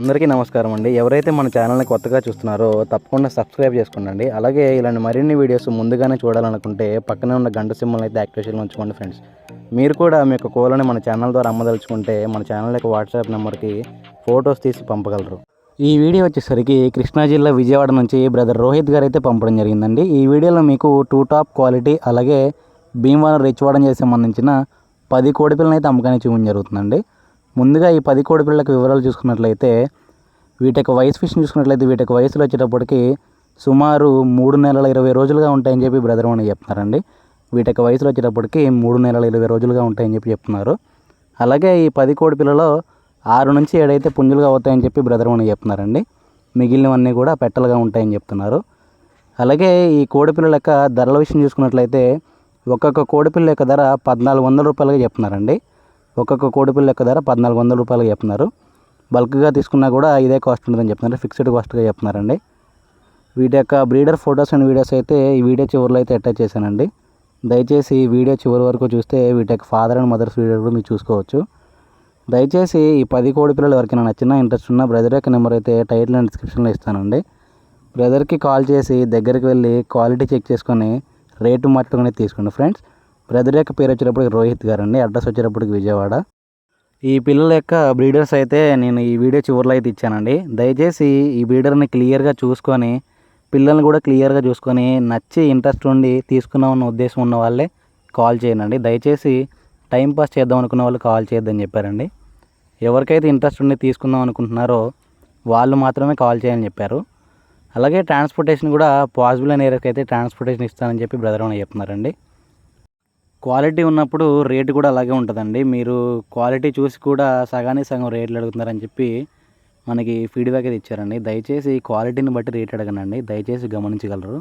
అందరికీ నమస్కారం అండి. ఎవరైతే మన ఛానల్ని కొత్తగా చూస్తున్నారో తప్పకుండా సబ్స్క్రైబ్ చేసుకోండి అలాగే ఇలాంటి మరిన్ని వీడియోస్ ముందుగానే చూడాలనుకుంటే పక్కనే ఉన్న గంట సింబల్ అయితే యాక్టివేషన్లో ఉంచుకోండి ఫ్రెండ్స్. మీరు కూడా మీ యొక్క కోలని మన ఛానల్ ద్వారా అమ్మదలుచుకుంటే మన ఛానల్ యొక్క వాట్సాప్ నెంబర్కి ఫొటోస్ తీసి పంపగలరు. ఈ వీడియో వచ్చేసరికి కృష్ణా జిల్లా విజయవాడ నుంచి బ్రదర్ రోహిత్ గారు అయితే పంపడం జరిగిందండి. ఈ వీడియోలో మీకు టూ టాప్ క్వాలిటీ అలాగే భీమవరం రిచ్వాడని చేసి సంబంధించిన పది కోడి పిల్లలు అయితే అమ్మకానికి చూపించడం జరుగుతుందండి. ముందుగా ఈ పది కోడి పిల్లలకు వివరాలు చూసుకున్నట్లయితే వీటి యొక్క వయసు విషయం చూసుకున్నట్లయితే వీటి యొక్క వయసులో వచ్చేటప్పటికి సుమారు మూడు నెలల ఇరవై రోజులుగా ఉంటాయని చెప్పి బ్రదర్ అని చెప్తున్నారండి. వీటి యొక్క వయసులో వచ్చేటప్పటికి మూడు నెలల ఇరవై రోజులుగా ఉంటాయని చెప్పి చెప్తున్నారు. అలాగే ఈ పది కోడి పిల్లలో ఆరు నుంచి ఏడైతే పుంజులుగా అవుతాయని చెప్పి బ్రదర్ అని చెప్తున్నారండి. మిగిలినవన్నీ కూడా పెట్టలుగా ఉంటాయని చెప్తున్నారు. అలాగే ఈ కోడిపిల్లల యొక్క ధరల విషయం చూసుకున్నట్లయితే ఒక్కొక్క కోడిపిల్ల యొక్క ధర పద్నాలుగు వందల రూపాయలుగా చెప్తున్నారండి. ఒక్కొక్క కోడిపిల్ల యొక్క ధర పద్నాలుగు వందల రూపాయలు చెప్తున్నారు. బల్క్గా తీసుకున్నా కూడా ఇదే కాస్ట్ ఉంటుందని చెప్తున్నారు. ఫిక్స్డ్ కాస్ట్గా చెప్తున్నారండి. వీటి యొక్క బ్రీడర్ ఫొటోస్ అండ్ వీడియోస్ అయితే ఈ వీడియో చివరిలో అయితే అటాచ్ చేశానండి. దయచేసి ఈ వీడియో చివరి వరకు చూస్తే వీటి యొక్క ఫాదర్ అండ్ మదర్స్ వీడియో కూడా మీరు చూసుకోవచ్చు. దయచేసి ఈ పది కోడి పిల్లలు ఎవరికైనా నచ్చినా ఇంట్రెస్ట్ ఉన్న బ్రదర్ యొక్క నెంబర్ అయితే టైటిల్ అండ్ డిస్క్రిప్షన్లో ఇస్తానండి. బ్రదర్కి కాల్ చేసి దగ్గరికి వెళ్ళి క్వాలిటీ చెక్ చేసుకొని రేటు మట్టుకునే తీసుకోండి ఫ్రెండ్స్. బ్రదర్ యొక్క పేరు వచ్చేటప్పటికి రోహిత్ గారు అండి అడ్రస్ వచ్చేటప్పటికి విజయవాడ. ఈ పిల్లల యొక్క బ్రీడర్స్ అయితే నేను ఈ వీడియో చివరిలో అయితే ఇచ్చానండి. దయచేసి ఈ బ్రీడర్ని క్లియర్గా చూసుకొని పిల్లల్ని కూడా క్లియర్గా చూసుకొని నచ్చి ఇంట్రెస్ట్ ఉండి తీసుకుందామన్న ఉద్దేశం ఉన్న వాళ్ళే కాల్ చేయండి. దయచేసి టైం పాస్ చేద్దాం అనుకున్న వాళ్ళు కాల్ చేయొద్దని చెప్పారండి. ఎవరికైతే ఇంట్రెస్ట్ ఉండి తీసుకుందాం అనుకుంటున్నారో వాళ్ళు మాత్రమే కాల్ చేయాలని చెప్పారు. అలాగే ట్రాన్స్పోర్టేషన్ కూడా పాసిబుల్ అయిన ఏరియాకి అయితే ట్రాన్స్పోర్టేషన్ ఇస్తానని చెప్పి బ్రదర్ అని చెప్తున్నారండి? క్వాలిటీ ఉన్నప్పుడు రేటు కూడా అలాగే ఉంటుందండి. మీరు క్వాలిటీ చూసి కూడా సగానికి సగం రేట్లు అడుగుతున్నారని చెప్పి మనకి ఫీడ్బ్యాక్ అయితే ఇచ్చారండి. దయచేసి క్వాలిటీని బట్టి రేట్ అడగనండి. దయచేసి గమనించగలరు.